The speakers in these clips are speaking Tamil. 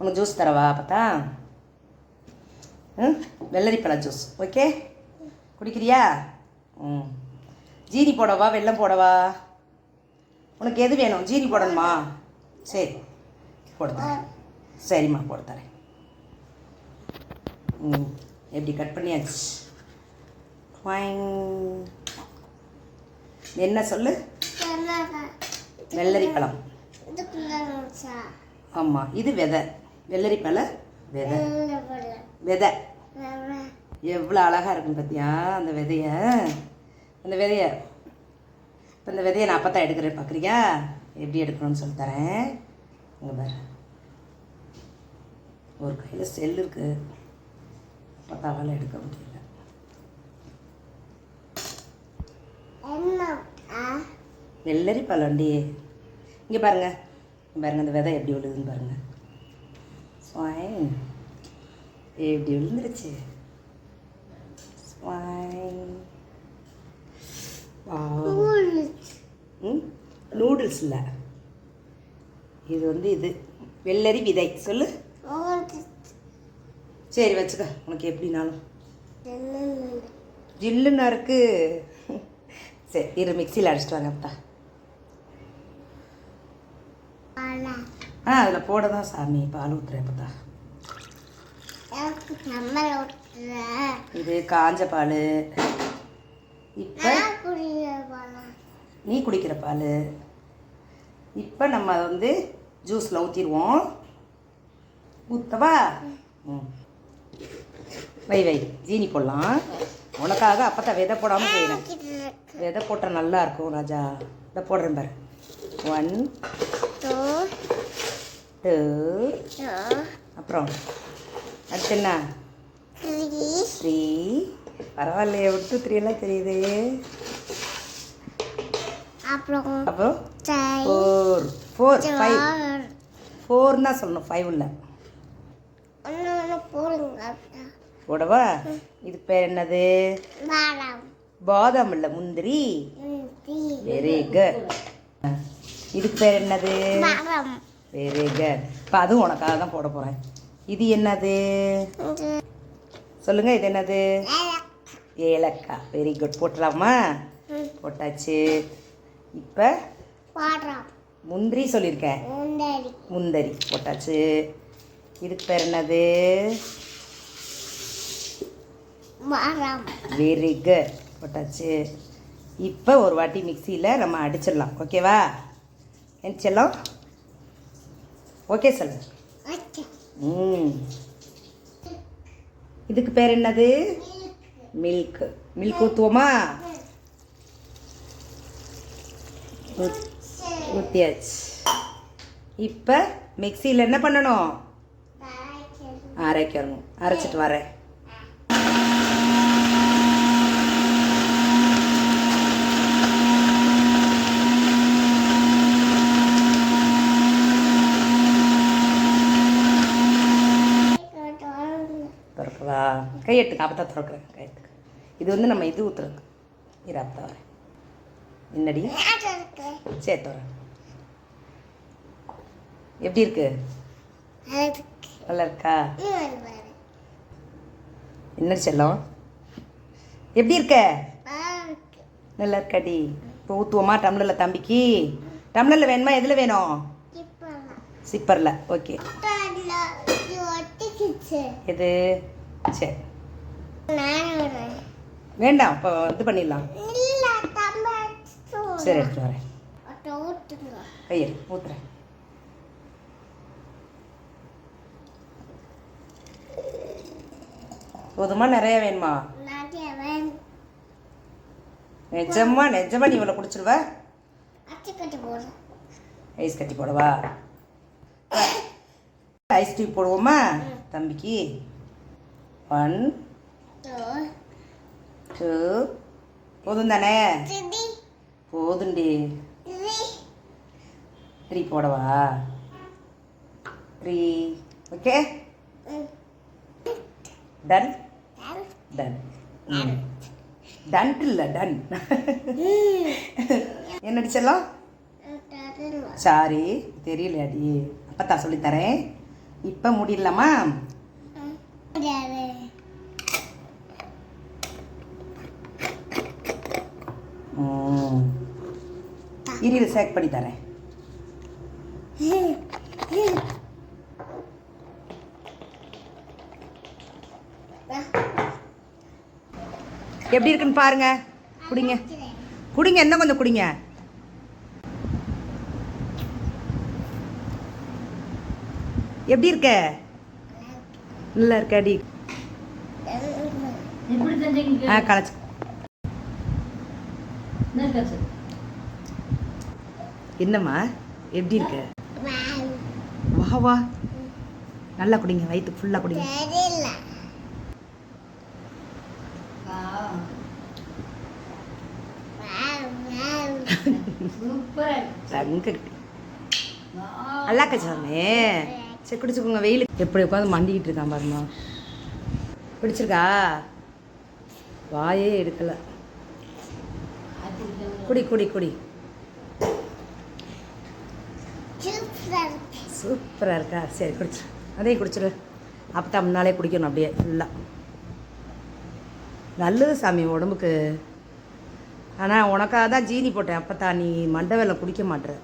உனக்கு ஜூஸ் தரவா பார்த்தா? ம் வெள்ளரி பழ ஜூஸ் ஓகே குடிக்கிறியா? ம். ஜீனி போடவா வெல்லம் போடவா? உனக்கு எது வேணும்? ஜீனி போடணுமா? சரி. போட்டு தரேன். சரிம்மா போட்டு தரேன். ம் எப்படி கட் பண்ணியாச்சு. என்ன சொல்லு? வெள்ளரி பழம் ஆமாம் இது விதை. வெள்ளரி பழ விதை. விதை. எவ்வளோ அழகாக இருக்குன்னு பார்த்தியா அந்த விதைய? அந்த விதைய. இப்போ இந்த விதையை நான் அப்போ தான் எடுக்கிறேன் பார்க்குறியா எப்படி எடுக்கணும்னு சொல்லி தரேன். இங்கே பாரு. ஒரு கையில் செல் இருக்குது பத்தாவால் எடுக்க முடியல. வெள்ளரி பழம்டி இங்கே பாருங்க. இங்க பாருங்க அந்த விதை எப்படி விழுதுன்னு பாருங்க. ஸ்வாய் எப்படி விழுந்துருச்சு. ஸ்வாய் ம் நூடுல்ஸ் இல்லை. இது வந்து இது வெள்ளரி விதை. சொல்லு. சரி வச்சுக்க. உனக்கு எப்படினாலும். ஜில்லுன்னா. இருக்கு. சரி இரு மிக்சியில் அடிச்சிட்டு வாங்க அப்பா. ஆ அதில் போட தான் சாமி பால் ஊற்றுறேன் அப்பதா இது காஞ்ச பால். இப்போ நீ குடிக்கிற பால். இப்போ நம்ம அதை வந்து ஜூஸில் ஊற்றிடுவோம் ஊற்றவா ம். வை வை ஜீனி போடலாம். உனக்காக அப்போ விதை போடாமல் செய்கிறேன் விதை போட்டால் நல்லா இருக்கும் ராஜா. இதை போடுறேன் பாரு. ஒன் டூ அப்புறம் அடுத்து என்ன? த்ரீ. பரவாயில்லையே விட்டு த்ரீ எல்லாம் தெரியுது. அப்புறம் அப்புறம் ஃபோர் ஃபோர் ஃபைவ் ஃபோர் தான் சொல்லணும் ஃபைவ் இல்லை போடவா? இது பேர் என்னது? பாதாம். இல்லை முந்திரி. முந்தி வெரி குட் இதுக்கு பேர் என்னது? வெரி குட் இப்போ அதுவும் உனக்காக தான் போட போகிறேன் இது என்னது? இது சொல்லுங்க இது என்னது? ஏலக்காய் வெரி குட் போட்டுடலாமா? போட்டாச்சு. இப்போ முந்திரி சொல்லியிருக்கேன். முந்தரி. போட்டாச்சு. இதுக்கு பேர் என்னது? வெரி குட் போட்டாச்சு. இப்போ ஒரு வாட்டி மிக்சியில் நம்ம அடிச்சிடலாம். ஓகேவா என் செல்லம்? ஓகே சொல்லு ம் இதுக்கு பேர் என்னது? மில்க் மில்க் ஊற்றுவோமா ஊற்றியாச்சு இப்போ மிக்சியில் என்ன பண்ணணும்? அரைக்கணும். அரைச்சிட்டு வரேன். திறக்கவா கையெட்டுக்கு அப்போ தான் திறக்கிறேன். கையெட்டுக்கு இது வந்து நம்ம இது ஊற்றுறது இரு அப்போ வரேன். என்னடி? சரி தரேன் எப்படி இருக்கு? நல்லா இருக்கா என்ன செல்லம்? எப்படி இருக்க? நல்லா இருக்காடி இப்போ ஊற்றுவோமா டம்ளரில் தம்பிக்கு? டம்ளரில் வேணுமா? எதில் வேணும்? சிப்பரில் ஓகே. எது? சரி வேண்டாம் இப்போ இது பண்ணிடலாம். சரி எடுத்து வரேன். கையில் ஊற்றுறேன் போதுமா? நிறைய வேணுமா? நிஜமா நிஜமா நீ இவ்வளோ குடிச்சிருவ? ஐஸ் கட்டி போடவா? ஐஸ் டீ போடுவோமா? தம்பிக்கு? ஒன் டூ போதும் தானே போதுண்டி த்ரீ போடவா? த்ரீ ஓகே டன் டன் டன்ட் இல்லை டன் என்னடி செல்லம்? சாரி தெரியலையாடி. அப்போ தான் சொல்லித்தரேன். இப்போ முடியலாமா? இரு சேக் பண்ணி தரேன். எப்படி இருக்குன்னு பாருங்க. குடிங்க. குடிங்க என்ன கொஞ்சம் குடிங்க. எப்படி இருக்க? நல்லா இருக்காடி ஆ களைச்சு. என்னம்மா? எப்படி இருக்க. வா வா. நல்லா குடிங்க வயிற்று ஃபுல்லாக குடிங்க. தங்க நல்லா கச்சாமே சரி குடிச்சுக்கோங்க வெயில். எப்படி உட்காந்து மண்டிக்கிட்டு இருக்கான் பாருமா பிடிச்சிருக்கா வாயே எடுக்கல. குடி குடி குடி. சூப்பரா இருக்கு. சூப்பராக இருக்கா? சரி குடிச்சு. அதையும் குடிச்சிரு. அப்போ தான் முன்னாலே குடிக்கணும் அப்படியே ஃபுல்லாக நல்லது சாமி உடம்புக்கு. ஆனால் உனக்காக தான் ஜீனி போட்டேன். அப்போ தான் நீ மண்டை வெல்லம் குடிக்க மாட்டேற.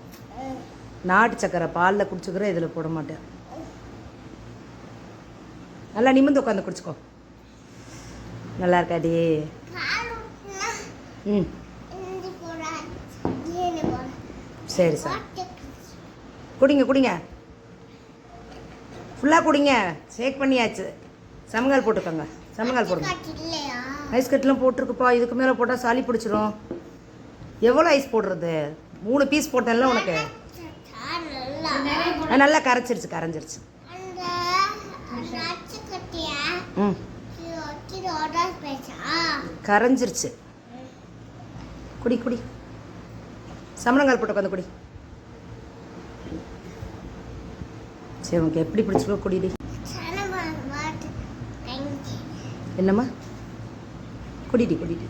நாட்டு சக்கரை பாலில் குடிச்சுக்கிற இதில் போட மாட்டேன். நல்லா நிமிர்ந்து உட்காந்து குடிச்சுக்கோ. நல்லா இருக்காடி ம். சரி சார். குடிங்க குடிங்க. ஃபுல்லாக குடிங்க. ஷேக் பண்ணியாச்சு. சமங்கால் போட்டுக்கோங்க. சமங்கால் போடுங்க. ஐஸ் கட்டிலாம் போட்டிருக்குப்பா. இதுக்கு மேலே போட்டால் சளி பிடிச்சிரும். எவ்வளோ ஐஸ் போடுறது? மூணு பீஸ் போட்டேன்ல உனக்கு. நல்லா. கரைச்சிருச்சு கரைஞ்சிருச்சு. ம். கரைஞ்சிருச்சு. குடி குடி. சமணங்கால் போட்டு உட்காந்து குடி. சரி உனக்கு எப்படி பிடிச்சிக்கோ குடிடி. என்னம்மா? குடிடி குடிடி.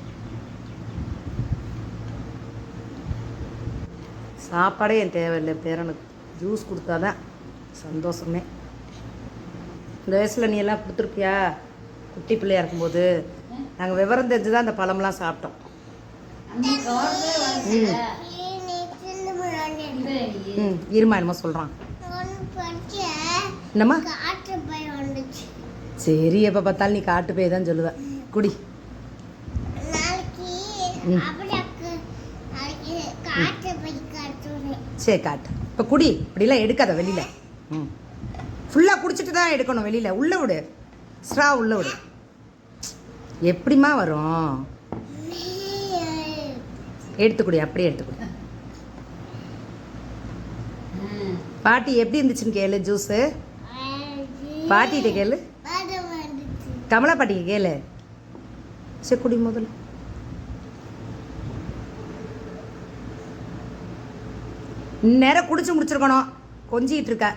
சாப்பாடே என் தேவையில்லை பேரனுக்கு. ஜூஸ் கொடுத்தாதான் சந்தோஷமே. இந்த வயசில் நீ எல்லாம் கொடுத்துருப்பியா குட்டி பிள்ளையா இருக்கும்போது. நாங்கள் விவரம் தெரிஞ்சு தான் அந்த பழம்லாம் சாப்பிட்டோம். ம். இருமா என்னமோ சொல்கிறான் என்னம்மா? சரி எப்போ பார்த்தாலும் நீ காட்டு போய் தான் சொல்லுவேன் குடி. ம். சரி காட்டு. இப்போ குடி. இப்படிலாம் எடுக்காத வெளியில். ம். ஃபுல்லாக குடிச்சிட்டு தான் எடுக்கணும் வெளியில். உள்ளே விடு. ஸ்ட்ரா உள்ளே விடு. எப்படிம்மா வரும்? எடுத்துக்குடி அப்படியே எடுத்துக்குடி. பாட்டி எப்படி இருந்துச்சுன்னு கேளு ஜூஸு? பாட்டிகிட்ட கேளு. கமலா பாட்டிக்கு கேளு. சரி குடி முதல்ல. நேரம் குடிச்சு முடிச்சிருக்கணும். கொஞ்சிக்கிட்டு இருக்க.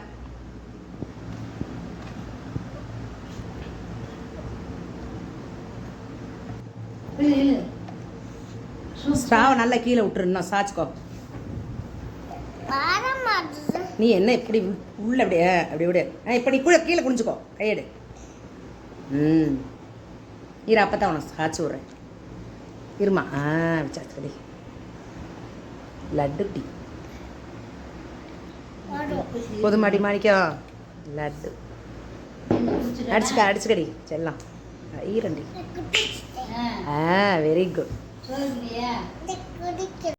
ஸ்ட்ராவை நல்லா கீழே விட்டுருணும் சாச்சுக்கோ. நீ என்ன இப்படி உள்- உள்ள அப்படியே அப்படி விடு. ஆ இப்போ நீ கூட கீழே குனிஞ்சுக்கோ கையெடு. ம். இரு அப்போ தான் உனக்கு சாச்சு விட்றேன். இருமா ஆ சாச்சுக்கடி லட்டு டீ. போதுமாடி மாணிக்கம் லட்டு. அடிச்சுக்க அடிச்சுக்கடி. செல்லாம் ஈரண்டி. ஆ வெரி குட் சொல்லுறியா குடிக்க